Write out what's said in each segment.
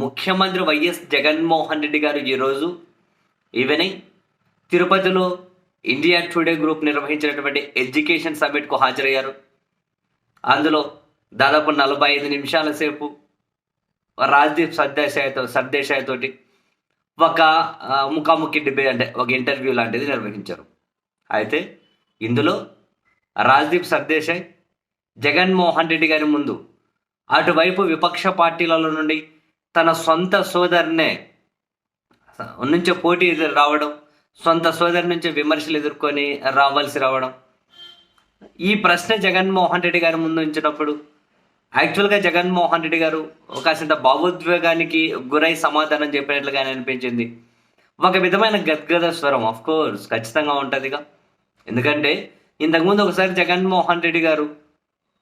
ముఖ్యమంత్రి వైఎస్ జగన్మోహన్ రెడ్డి గారు ఈరోజు ఈవినింగ్ తిరుపతిలో ఇండియా టుడే గ్రూప్ నిర్వహించినటువంటి ఎడ్యుకేషన్ సమ్మిట్కు హాజరయ్యారు. అందులో దాదాపు నలభై ఐదు నిమిషాల సేపు రాజ్దీప్ సర్దేశాయతో సర్దేశాయ్ తోటి ఒక ముఖాముఖి డిబే అంటే ఒక ఇంటర్వ్యూ లాంటిది నిర్వహించారు. అయితే ఇందులో రాజ్దీప్ సర్దేశాయ్ జగన్మోహన్ రెడ్డి గారి ముందు అటువైపు విపక్ష పార్టీలలో నుండి తన సొంత సోదరునే నుంచి పోటీ రావడం సొంత సోదరు నుంచి విమర్శలు ఎదుర్కొని రావాల్సి రావడం. ఈ ప్రశ్న జగన్మోహన్ రెడ్డి గారి ముందు ఉంచినప్పుడు యాక్చువల్గా జగన్మోహన్ రెడ్డి గారు కాసింత భావోద్వేగానికి గురై సమాధానం చెప్పినట్లుగానే అనిపించింది. ఒక విధమైన గద్గద స్వరం ఆఫ్ కోర్స్ ఖచ్చితంగా ఉంటుందిగా. ఎందుకంటే ఇంతకుముందు ఒకసారి జగన్మోహన్ రెడ్డి గారు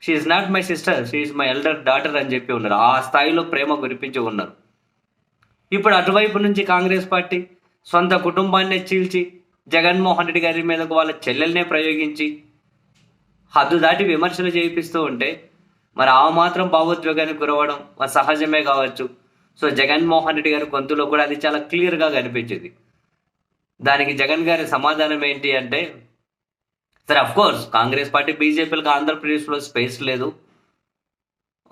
she's not my sister she's my elder daughter అని చెప్పి ఉన్నారు. ఆ స్థాయిలో ప్రేమ కురిపించి ఉన్నారు. ఇప్పుడు అటువైపు నుంచి కాంగ్రెస్ పార్టీ సొంత కుటుంబాన్నే చీల్చి జగన్మోహన్ రెడ్డి గారి మీదకు వాళ్ళ చెల్లెల్నే ప్రయోగించి హద్దు దాటి విమర్శలు చేయిస్తూ ఉంటే మరి ఆ మాత్రం భావోద్వేగానికి గురవడం మరి సహజమే కావచ్చు. సో జగన్మోహన్ రెడ్డి గారి గొంతులో కూడా అది చాలా క్లియర్గా కనిపించింది. దానికి జగన్ గారి సమాధానం ఏంటి అంటే సరే అఫ్ కోర్స్ కాంగ్రెస్ పార్టీ బీజేపీలకు ఆంధ్రప్రదేశ్లో స్పేస్ లేదు.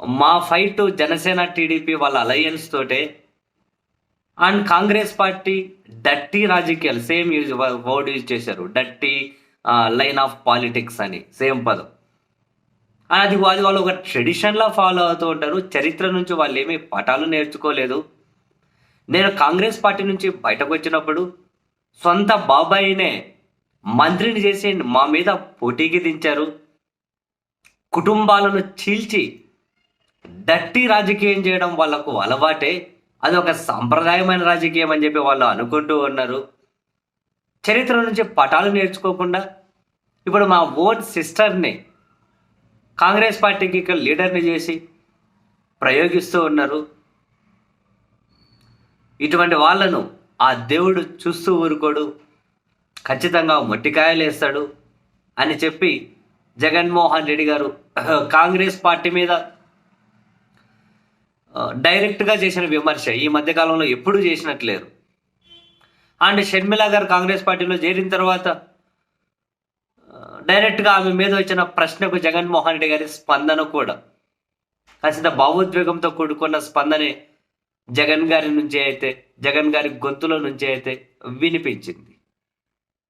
మా ఫైట్ జనసేన టీడీపీ వాళ్ళ అలయన్స్ తోటే అండ్ కాంగ్రెస్ పార్టీ డట్టి రాజకీయాలు సేమ్ యూజ్ వర్డ్ యూజ్ చేశారు. డట్టి లైన్ ఆఫ్ పాలిటిక్స్ అని సేమ్ పదం. అది అది వాళ్ళు ఒక ట్రెడిషన్లా ఫాలో అవుతూ ఉంటారు. చరిత్ర నుంచి వాళ్ళు ఏమీ పటాలు నేర్చుకోలేదు. నేను కాంగ్రెస్ పార్టీ నుంచి బయటకు వచ్చినప్పుడు సొంత బాబాయినే మంత్రిని చేసి మా మీద పోటీకి దించారు కుటుంబాలను చీల్చి డట్టి రాజకీయం చేయడం వాళ్ళకు అలవాటే. అది ఒక సాంప్రదాయమైన రాజకీయం అని చెప్పి వాళ్ళు అనుకుంటూ ఉన్నారు. చరిత్ర నుంచి పటాలు నేర్చుకోకుండా ఇప్పుడు మా ఓన్ సిస్టర్ని కాంగ్రెస్ పార్టీకి ఇక్కడ లీడర్ని చేసి ప్రయోగిస్తూ ఉన్నారు. ఇటువంటి వాళ్ళను ఆ దేవుడు చూస్తూ ఊరుకోడు. ఖచ్చితంగా మట్టికాయలు వేస్తాడు అని చెప్పి జగన్మోహన్ రెడ్డి గారు కాంగ్రెస్ పార్టీ మీద డైరెక్ట్గా చేసిన విమర్శ ఈ మధ్యకాలంలో ఎప్పుడూ చేసినట్లేరు. అండ్ షర్మిల గారు కాంగ్రెస్ పార్టీలో చేరిన తర్వాత డైరెక్ట్గా ఆమె మీద వచ్చిన ప్రశ్నకు జగన్మోహన్ రెడ్డి గారి స్పందన కూడా కాసింత భావోద్వేగంతో కూడుకున్న స్పందనే జగన్ గారి నుంచి అయితే జగన్ గారి గొంతులో నుంచి అయితే వినిపించింది.